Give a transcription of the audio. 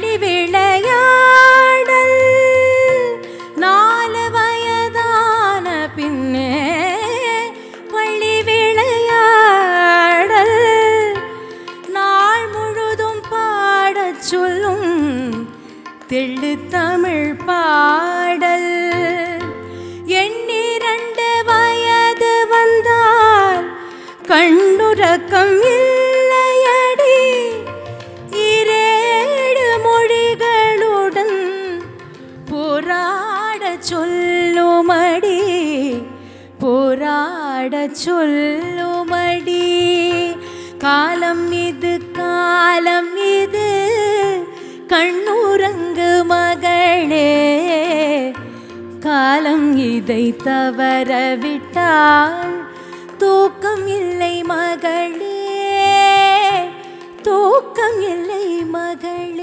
பள்ளி விளையாடல். நாலு வயதான பின்னே பள்ளி விளையாடல். நாள் முழுதும் பாடச் சொல்லும் தெள்ளு தமிழ் பாடல். எண்ணிரண்டு வயது வந்தால் கண்ணுறக்கம் சொல்லுமடி போராட சொல்லுமடி. காலம் இது காலம் இது கண்ணுறங்கு மகளே. காலம் இதை தவறவிட்டால் தூக்கம் இல்லை மகளே. தூக்கம் இல்லை மகளே.